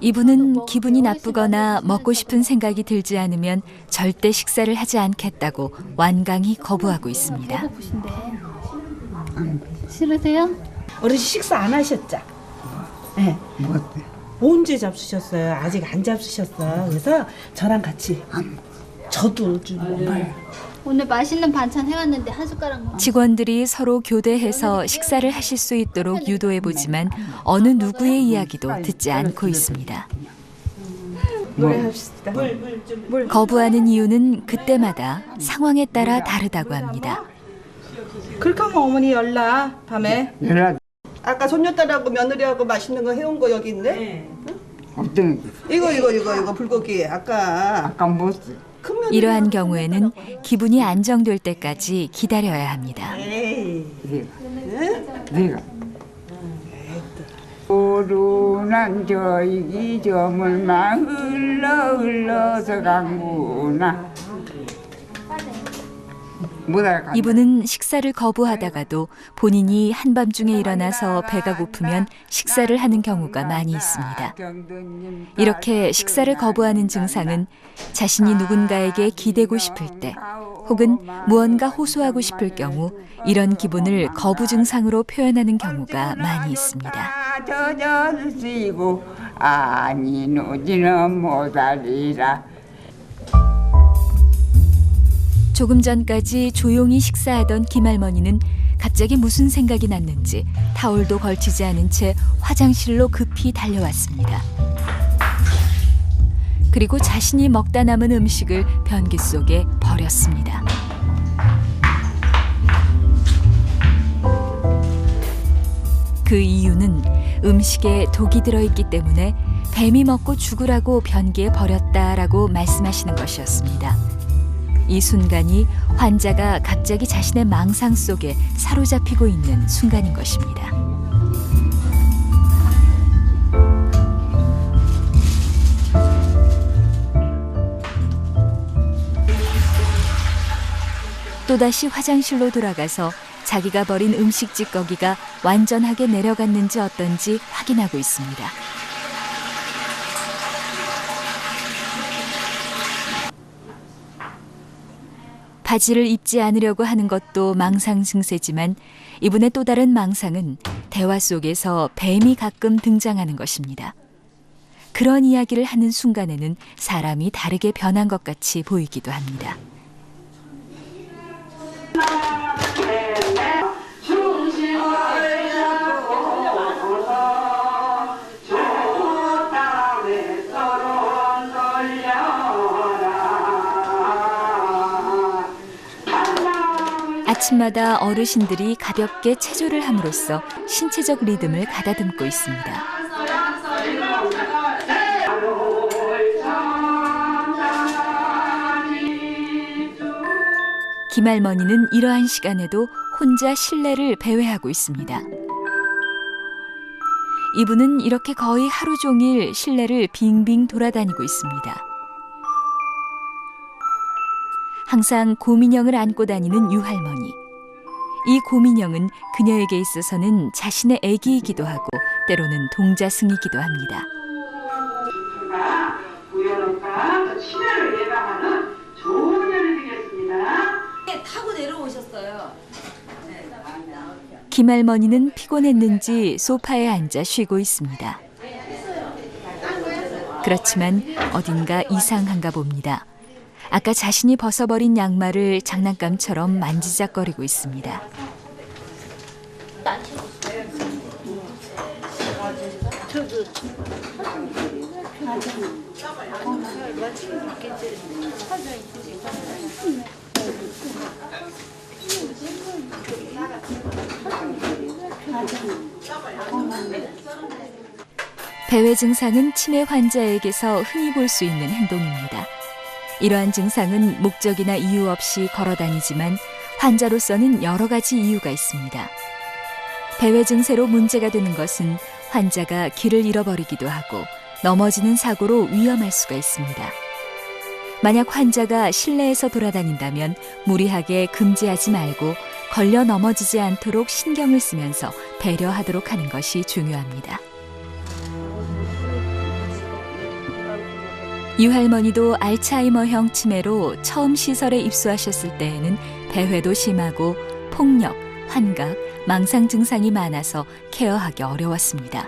이분은 기분이 나쁘거나 먹고 싶은 생각이 들지 않으면 절대 식사를 하지 않겠다고 완강히 거부하고 있습니다. 싫으세요? 어르신 식사 안 하셨죠? 네. 뭐 언제 잡수셨어요? 아직 안 잡수셨어요. 그래서 저랑 같이 저도 좀 먹어요. 오늘 맛있는 반찬 해왔는데 한 숟가락만. 직원들이 서로 교대해서 식사를 하실 수 있도록 유도해 보지만 어느 누구의 이야기도 듣지 않고 있습니다. 노래합시다. 거부하는 이유는 그때마다 상황에 따라 다르다고 합니다. 그렇게 하면 어머니 연락 밤에 연락 아까 손녀딸하고 며느리하고 맛있는 거 해온 거 여기 있네 어떤 이거 이거 이거 이거 불고기 아까 아까 뭐 이러한 경우에는 기분이 안정될 때까지 기다려야 합니다. 오르난 저 이기점을만 흘러 흘러서 간구나 이분은 식사를 거부하다가도 본인이 한밤중에 일어나서 배가 고프면 식사를 하는 경우가 많이 있습니다. 이렇게 식사를 거부하는 증상은 자신이 누군가에게 기대고 싶을 때 혹은 무언가 호소하고 싶을 경우 이런 기분을 거부 증상으로 표현하는 경우가 많이 있습니다. 젖어쓰고 아니 노지는 못하리라 조금 전까지 조용히 식사하던 김할머니는 갑자기 무슨 생각이 났는지 타올도 걸치지 않은 채 화장실로 급히 달려왔습니다. 그리고 자신이 먹다 남은 음식을 변기 속에 버렸습니다. 그 이유는 음식에 독이 들어있기 때문에 뱀이 먹고 죽으라고 변기에 버렸다라고 말씀하시는 것이었습니다. 이 순간이 환자가 갑자기 자신의 망상 속에 사로잡히고 있는 순간인 것입니다. 또다시 화장실로 돌아가서 자기가 버린 음식 찌꺼기가 완전하게 내려갔는지 어떤지 확인하고 있습니다. 바지를 입지 않으려고 하는 것도 망상 증세지만 이분의 또 다른 망상은 대화 속에서 뱀이 가끔 등장하는 것입니다. 그런 이야기를 하는 순간에는 사람이 다르게 변한 것 같이 보이기도 합니다. 아침마다 어르신들이 가볍게 체조를 함으로써 신체적 리듬을 가다듬고 있습니다. 김할머니는 이러한 시간에도 혼자 실내를 배회하고 있습니다. 이분은 이렇게 거의 하루 종일 실내를 빙빙 돌아다니고 있습니다. 항상 고민형을 안고 다니는 유할머니. 이 고민형은 그녀에게 있어서는 자신의 아기이기도 하고 때로는 동자승이기도 합니다. 김할머니는 피곤했는지 소파에 앉아 쉬고 있습니다. 그렇지만 어딘가 이상한가 봅니다. 아까 자신이 벗어버린 양말을 장난감처럼 만지작거리고 있습니다. 배회 증상은 치매 환자에게서 흔히 볼 수 있는 행동입니다. 이러한 증상은 목적이나 이유 없이 걸어 다니지만 환자로서는 여러 가지 이유가 있습니다. 배회 증세로 문제가 되는 것은 환자가 길을 잃어버리기도 하고 넘어지는 사고로 위험할 수가 있습니다. 만약 환자가 실내에서 돌아다닌다면 무리하게 금지하지 말고 걸려 넘어지지 않도록 신경을 쓰면서 배려하도록 하는 것이 중요합니다. 유할머니도 알츠하이머형 치매로 처음 시설에 입소하셨을 때에는 배회도 심하고 폭력, 환각, 망상 증상이 많아서 케어하기 어려웠습니다.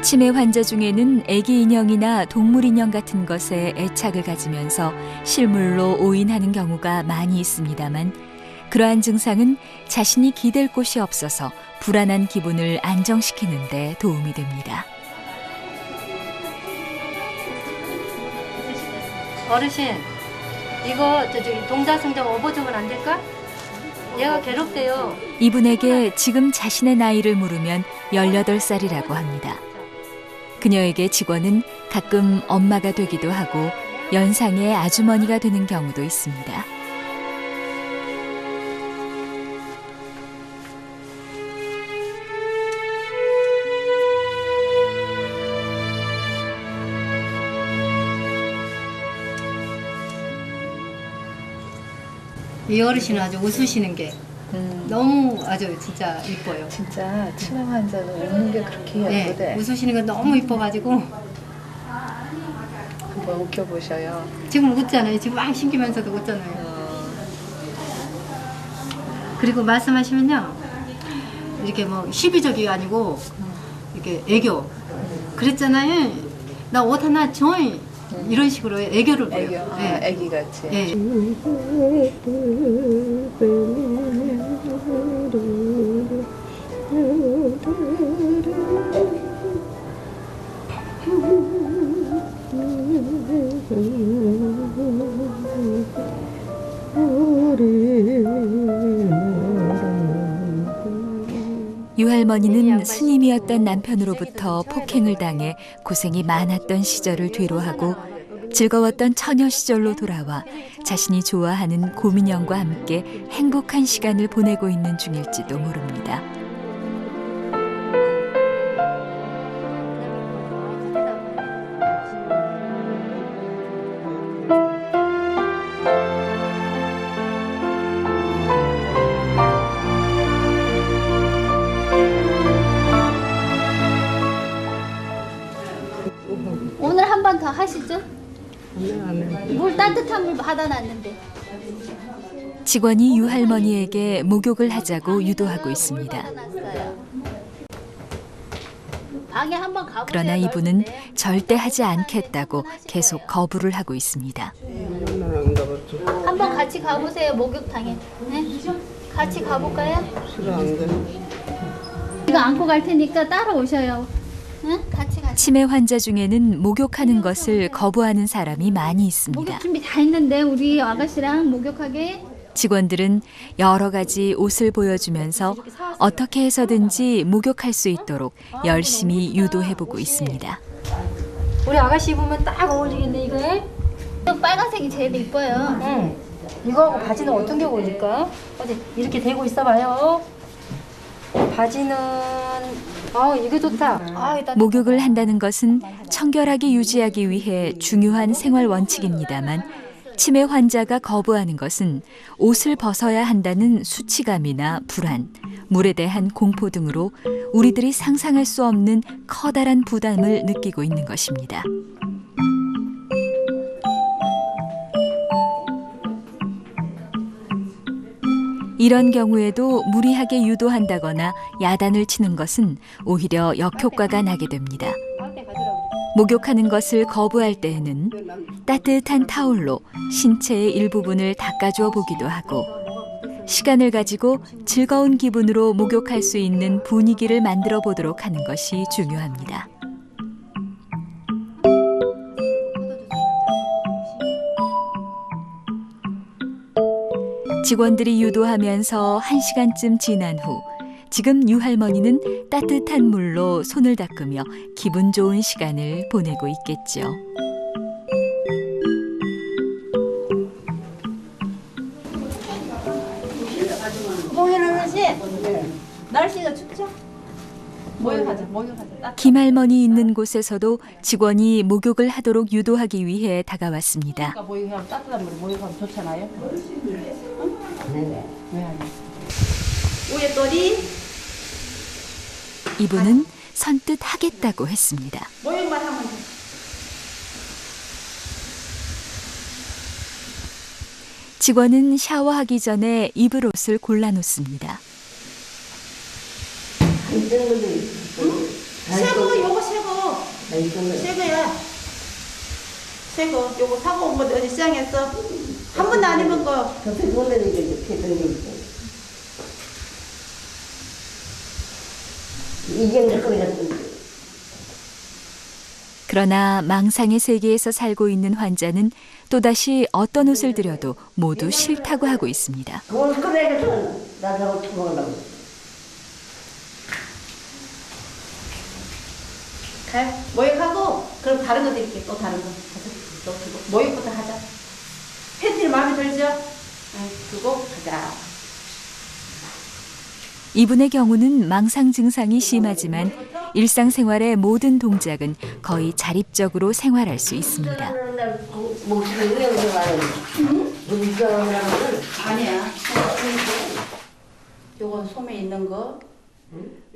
치매 환자 중에는 아기 인형이나 동물 인형 같은 것에 애착을 가지면서 실물로 오인하는 경우가 많이 있습니다만 그러한 증상은 자신이 기댈 곳이 없어서 불안한 기분을 안정시키는 데 도움이 됩니다. 어르신, 이거 저기 동자승정 업어주면 안 될까? 얘가 괴롭대요. 이분에게 지금 자신의 나이를 물으면 18살이라고 합니다. 그녀에게 직원은 가끔 엄마가 되기도 하고 연상의 아주머니가 되는 경우도 있습니다. 이 어르신은 아주 웃으시는 게 너무 아주 진짜 이뻐요. 진짜 치매 환자는 웃는 게 그렇게 네, 예쁘대. 웃으시는 게 너무 이뻐가지고 한번 웃겨보셔요. 지금 웃잖아요. 지금 막 신기면서도 웃잖아요. 그리고 말씀하시면요, 이렇게 뭐 시비적이 아니고 이렇게 애교. 그랬잖아요. 나 옷 하나 줘. 이런 식으로 애교를 보여요. 애기, 아, 네. 애기 같이. 예. 유할머니는 스님이었던 남편으로부터 폭행을 당해 고생이 많았던 시절을 뒤로하고 즐거웠던 처녀 시절로 돌아와 자신이 좋아하는 고민영과 함께 행복한 시간을 보내고 있는 중일지도 모릅니다. 물 따뜻한 물 받아놨는데. 직원이 유할머니에게 목욕을 하자고 유도하고 있습니다. 받아놨어요. 방에 한번 가보세요. 그러나 이분은. 절대 하지 않겠다고 계속 거부를 하고 있습니다. 한번 같이 가보세요 목욕탕에. 네? 같이 가볼까요? 싫어 안 돼. 이거 안고 갈 테니까 따라오셔요. 응? 치매 환자 중에는 목욕하는 것을 거부하는 사람이 많이 있습니다. 목욕 준비 다 했는데 우리 아가씨랑 목욕하게. 직원들은 여러 가지 옷을 보여주면서 어떻게 해서든지 목욕할 수 있도록 열심히 유도해보고 있습니다. 우리 아가씨 입으면 딱 어울리겠네 이거. 또 빨간색이 제일 이뻐요. 응. 이거하고 바지는 어떤 게 어울릴까? 어디 이렇게 대고 있어봐요. 바지는 아 이게 좋다. 아 일단 목욕을 한다는 것은 청결하게 유지하기 위해 중요한 생활 원칙입니다만 치매 환자가 거부하는 것은 옷을 벗어야 한다는 수치감이나 불안, 물에 대한 공포 등으로 우리들이 상상할 수 없는 커다란 부담을 느끼고 있는 것입니다. 이런 경우에도 무리하게 유도한다거나 야단을 치는 것은 오히려 역효과가 나게 됩니다. 목욕하는 것을 거부할 때에는 따뜻한 타올로 신체의 일부분을 닦아주어 보기도 하고 시간을 가지고 즐거운 기분으로 목욕할 수 있는 분위기를 만들어 보도록 하는 것이 중요합니다. 직원들이 유도하면서 한시간쯤 지난 후 지금 유할머니는 따뜻한 물로 손을 닦으며 기분 좋은 시간을 보내고. 날씨가 춥죠? 목욕하자. 목욕하자. 김할머니 있는 곳에서도 직원이 목욕을 하도록 유도하기 위해 다가왔습니다. 따뜻한 좋잖아요. 위에 머리. 이분은 선뜻 하겠다고 했습니다. 모형만 하면 돼. 직원은 샤워하기 전에 입을 옷을 골라 놓습니다. 새거 요거 새거 새거야 새거 요거 사고 온거 어디 시장에서 한 번도 안 입은 거. 그러나 망상의 세계에서 살고 있는 환자는 또다시 어떤 옷을 들여도 모두 싫다고 하고 있습니다. 꺼내서. 가 모욕하고 그럼 다른 거 드릴게 또 다른 거. 가서 또 두고 모욕부터 하자 팬티를 마음에 들죠? 응, 두고 가자 이분의 경우는 망상 증상이 심하지만 일상생활의 모든 동작은 거의 자립적으로 생활할 수 있습니다. 아니야 요건 소매 있는 거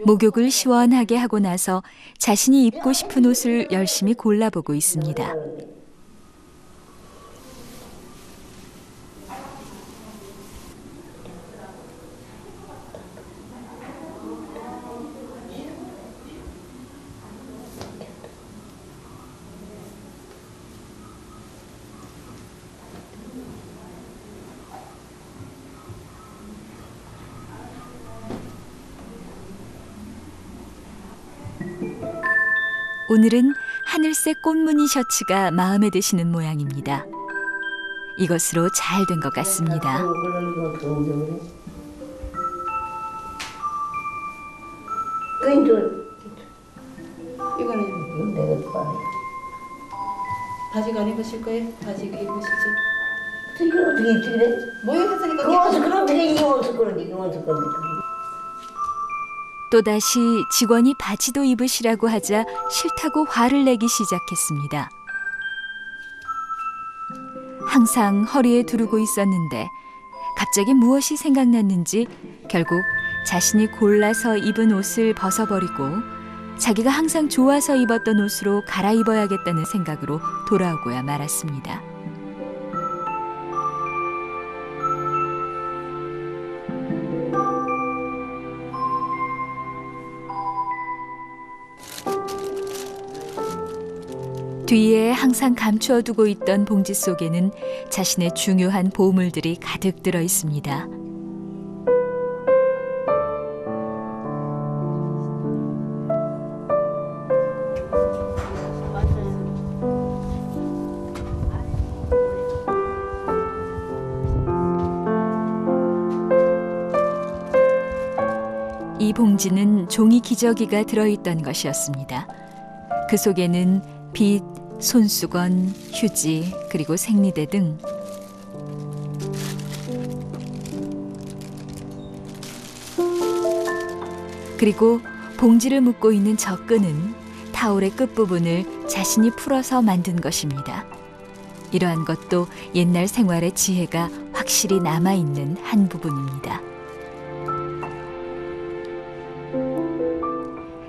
목욕을 시원하게 하고 나서 자신이 입고 싶은 옷을 열심히 골라보고 있습니다. 오늘은 하늘색 꽃무늬 셔츠가 마음에 드시는 모양입니다. 이것으로 잘 된 것 같습니다. 이거는 내가 좋아해. 바지가 안 입으실 거예요? 바지 입으시지 이걸 어떻게 입지 그래? 모욕했으니까 그 옷을 그럼 어떻게 이 옷을 그러니 이 옷을 그러니 또다시 직원이 바지도 입으시라고 하자 싫다고 화를 내기 시작했습니다. 항상 허리에 두르고 있었는데 갑자기 무엇이 생각났는지 결국 자신이 골라서 입은 옷을 벗어버리고 자기가 항상 좋아서 입었던 옷으로 갈아입어야겠다는 생각으로 돌아오고야 말았습니다. 뒤에 항상 감추어 두고 있던 봉지 속에는 자신의 중요한 보물들이 가득 들어 있습니다. 이 봉지는 종이 기저귀가 들어있던 것이었습니다. 그 속에는 빗, 손수건, 휴지, 그리고 생리대 등 그리고 봉지를 묶고 있는 저 끈은 타올의 끝부분을 자신이 풀어서 만든 것입니다. 이러한 것도 옛날 생활의 지혜가 확실히 남아있는 한 부분입니다.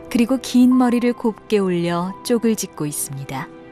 그리고 긴 머리를 곱게 올려 쪽을 짓고 있습니다.